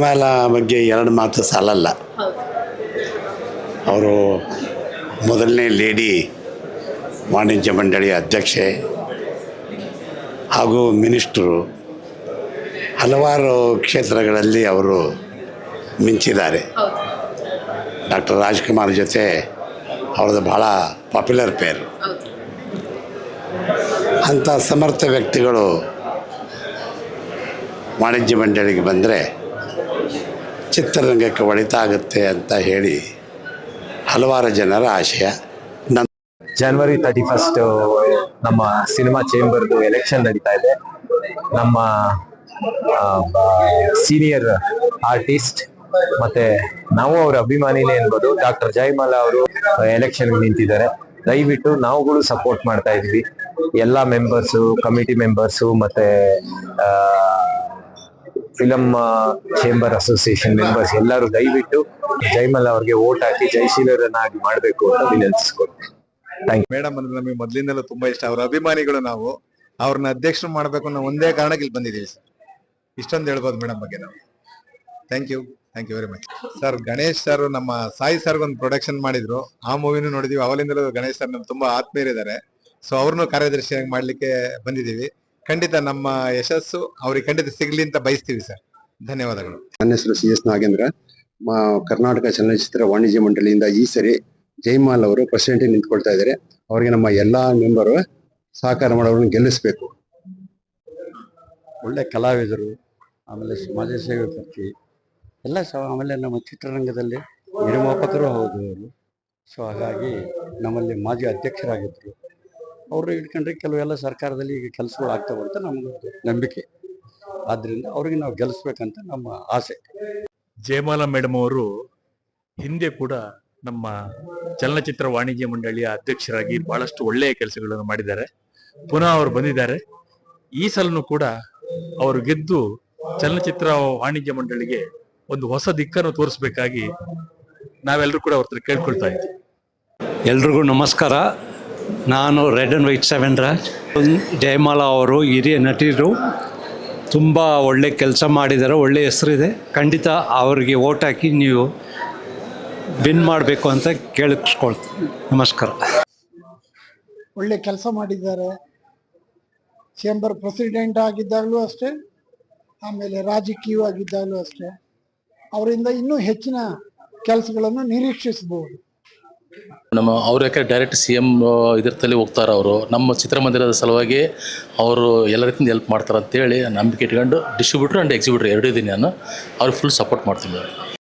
ಶಿವಮಾಲ ಬಗ್ಗೆ ಎರಡು ಮಾತು ಸಾಲಲ್ಲ. ಅವರು ಮೊದಲನೇ ಲೇಡಿ ವಾಣಿಜ್ಯ ಮಂಡಳಿ ಅಧ್ಯಕ್ಷೆ ಹಾಗೂ ಮಿನಿಸ್ಟ್ರು. ಹಲವಾರು ಕ್ಷೇತ್ರಗಳಲ್ಲಿ ಅವರು ಮಿಂಚಿದ್ದಾರೆ. ಡಾಕ್ಟರ್ ರಾಜ್ಕುಮಾರ್ ಜೊತೆ ಅವ್ರದ್ದು ಭಾಳ ಪಾಪ್ಯುಲರ್ ಪೇರು. ಅಂಥ ಸಮರ್ಥ ವ್ಯಕ್ತಿಗಳು ವಾಣಿಜ್ಯ ಮಂಡಳಿಗೆ ಬಂದರೆ ಚಿತ್ರರಂಗಕ್ಕೆ ಒಳಿತಾಗುತ್ತೆ ಅಂತ ಹೇಳಿ ಹಲವಾರು ಜನರ ಆಶಯ. ಜನವರಿ ತರ್ಟಿ ಫಸ್ಟ್ ನಮ್ಮ ಸಿನಿಮಾ ಚೇಂಬರ್ದು ಎಲೆಕ್ಷನ್ ನಡೀತಾ ಇದೆ. ನಮ್ಮ ಸೀನಿಯರ್ ಆರ್ಟಿಸ್ಟ್ ಮತ್ತೆ ನಾವು ಅವರ ಅಭಿಮಾನಿನೇ ಅನ್ಬೋದು. ಡಾಕ್ಟರ್ ಜಯಮಾಲ ಅವರು ಎಲೆಕ್ಷನ್ ನಿಂತಿದ್ದಾರೆ. ದಯವಿಟ್ಟು ನಾವುಗಳು ಸಪೋರ್ಟ್ ಮಾಡ್ತಾ ಇದ್ವಿ ಎಲ್ಲ ಮೆಂಬರ್ಸು ಕಮಿಟಿ ಮೆಂಬರ್ಸು ಮತ್ತೆ ಫಿಲಂ ಚೇಂಬರ್ ಅಸೋಸಿಯೇಷನ್ ಮೆಂಬರ್ಸ್ ಎಲ್ಲರೂ ದಯವಿಟ್ಟು ಜೈಮಲ್ ಅವ್ರಿಗೆ ವೋಟ್ ಹಾಕಿ ಜಯಶೀಲರನ್ನಾಗಿ ಮಾಡಬೇಕು ಅಂತ ವಿನಂತಿಸ್ಕೊಡ್ತೀನಿ ಮೇಡಮ್, ಅಂದ್ರೆ ನಮಗೆ ಮೊದ್ಲಿಂದಲೂ ತುಂಬಾ ಇಷ್ಟ. ಅವರ ಅಭಿಮಾನಿಗಳು ನಾವು. ಅವ್ರನ್ನ ಅಧ್ಯಕ್ಷರು ಮಾಡ್ಬೇಕು ಅನ್ನೋ ಒಂದೇ ಕಾರಣಕ್ಕೆ ಇಲ್ಲಿ ಬಂದಿದ್ದೀವಿ ಸರ್. ಇಷ್ಟೊಂದು ಹೇಳ್ಬೋದು ಮೇಡಮ್ ಬಗ್ಗೆ ನಾವು. Thank you thank you very much sir Ganesh sir ನಮ್ಮ ಸಾಯಿ ಸರ್ ಒಂದು ಪ್ರೊಡಕ್ಷನ್ ಮಾಡಿದ್ರು. ಆ ಮೂವಿನೂ ನೋಡಿದೀವಿ. ಅವಲಿಂದಲೂ ಗಣೇಶ್ ಸರ್ ನಮ್ಗೆ ತುಂಬಾ ಆತ್ಮೀಯರಿದ್ದಾರೆ. ಸೊ ಅವ್ರನ್ನೂ ಕಾರ್ಯದರ್ಶಿಯಾಗಿ ಮಾಡ್ಲಿಕ್ಕೆ ಬಂದಿದ್ದೀವಿ. ಖಂಡಿತ ನಮ್ಮ ಯಶಸ್ಸು ಅವ್ರಿಗೆ ಖಂಡಿತ ಸಿಗ್ಲಿ ಅಂತ ಬಯಸ್ತೀವಿ ಸರ್. ಧನ್ಯವಾದಗಳು. ನನ್ನ ಹೆಸರು ಸಿ ಎಸ್ ನಾಗೇಂದ್ರ. ಮ- ಕರ್ನಾಟಕ ಚಲನಚಿತ್ರ ವಾಣಿಜ್ಯ ಮಂಡಳಿಯಿಂದ ಈ ಸರಿ ಜೈಮಾಲ್ ಅವರು ಪ್ರೆಸಿಡೆಂಟ್ ನಿಂತ್ಕೊಳ್ತಾ ಇದ್ದಾರೆ. ಅವರಿಗೆ ನಮ್ಮ ಎಲ್ಲಾ ಮೆಂಬರು ಸಹಕಾರ ಮಾಡೋರನ್ನ ಗೆಲ್ಲಿಸ್ಬೇಕು. ಒಳ್ಳೆ ಕಲಾವಿದರು ಆಮೇಲೆ ಸಮಾಜ ಸೇವಕಿ ಎಲ್ಲ ಸಹ ಆಮೇಲೆ ನಮ್ಮ ಚಿತ್ರರಂಗದಲ್ಲಿ ನಿರ್ಮಾಪಕರು ಹೌದು ಅವರು. ಸೊ ಹಾಗಾಗಿ ನಮ್ಮಲ್ಲಿ ಮಾಜಿ ಅಧ್ಯಕ್ಷರಾಗಿದ್ದರು ಅವರು ಇಟ್ಕೊಂಡ್ರೆ ಕೆಲವೆಲ್ಲ ಸರ್ಕಾರದಲ್ಲಿ ಈಗ ಕೆಲಸಗಳು ಆಗ್ತಾವೆ ಅಂತ ನಮಗೊಂದು ನಂಬಿಕೆ. ಆದ್ದರಿಂದ ಅವ್ರಿಗೆ ನಾವು ಗೆಲ್ಲಿಸ್ಬೇಕಂತ ನಮ್ಮ ಆಸೆ. ಜಯಮಾಲಾ ಮೇಡಮ್ ಅವರು ಹಿಂದೆ ಕೂಡ ನಮ್ಮ ಚಲನಚಿತ್ರ ವಾಣಿಜ್ಯ ಮಂಡಳಿಯ ಅಧ್ಯಕ್ಷರಾಗಿ ಬಹಳಷ್ಟು ಒಳ್ಳೆಯ ಕೆಲಸಗಳನ್ನು ಮಾಡಿದ್ದಾರೆ. ಪುನಃ ಅವರು ಬಂದಿದ್ದಾರೆ. ಈ ಸಲನೂ ಕೂಡ ಅವರು ಗೆದ್ದು ಚಲನಚಿತ್ರ ವಾಣಿಜ್ಯ ಮಂಡಳಿಗೆ ಒಂದು ಹೊಸ ದಿಕ್ಕನ್ನು ತೋರಿಸಬೇಕಾಗಿ ನಾವೆಲ್ಲರೂ ಕೂಡ ಅವ್ರ ಹತ್ರ ಕೇಳ್ಕೊಳ್ತಾ ಇದ್ದೀವಿ ಎಲ್ರಿಗೂ ನಮಸ್ಕಾರ. ನಾನು red and white seven Raj. Jayamala ಅವರು ಹಿರಿಯ ನಟಿರು ತುಂಬ ಒಳ್ಳೆ ಕೆಲಸ ಮಾಡಿದ್ದಾರೆ, ಒಳ್ಳೆ ಹೆಸರಿದೆ. ಖಂಡಿತ ಅವರಿಗೆ ಓಟ್ ಹಾಕಿ ನೀವು ವಿನ್ ಮಾಡಬೇಕು ಅಂತ ಕೇಳಿಸ್ಕೊಳ್ತೀನಿ. ನಮಸ್ಕಾರ. ಒಳ್ಳೆ ಕೆಲಸ ಮಾಡಿದ್ದಾರೆ. ಚೇಂಬರ್ ಪ್ರೆಸಿಡೆಂಟ್ ಆಗಿದ್ದಾಗಲೂ ಅಷ್ಟೇ, ಆಮೇಲೆ ರಾಜಕೀಯವಾಗಿದ್ದಾಗಲೂ ಅಷ್ಟೇ. ಅವರಿಂದ ಇನ್ನೂ ಹೆಚ್ಚಿನ ಕೆಲಸಗಳನ್ನು ನಿರೀಕ್ಷಿಸಬಹುದು. ನಮ್ಮ ಅವ್ರು ಯಾಕೆ ಡೈರೆಕ್ಟ್ ಸಿ ಎಂ ಇದರಲ್ಲಿ ಹೋಗ್ತಾರೆ ಅವರು. ನಮ್ಮ ಚಿತ್ರಮಂದಿರದ ಸಲುವಾಗಿ ಅವರು ಎಲ್ಲ ರೀತಿಯಿಂದ ಹೆಲ್ಪ್ ಮಾಡ್ತಾರೆ ಅಂತೇಳಿ ನಂಬಿಕೆ ಇಟ್ಕೊಂಡು ಡಿಸ್ಟ್ರಿಬ್ಯೂಟ್ರ್ ಆ್ಯಂಡ್ ಎಕ್ಸಿಬ್ಯೂಟ್ರ್ ಎರಡೂ ಇದ್ದೀನಿ ನಾನು. ಅವ್ರಿಗೆ ಫುಲ್ ಸಪೋರ್ಟ್ ಮಾಡ್ತೀನಿ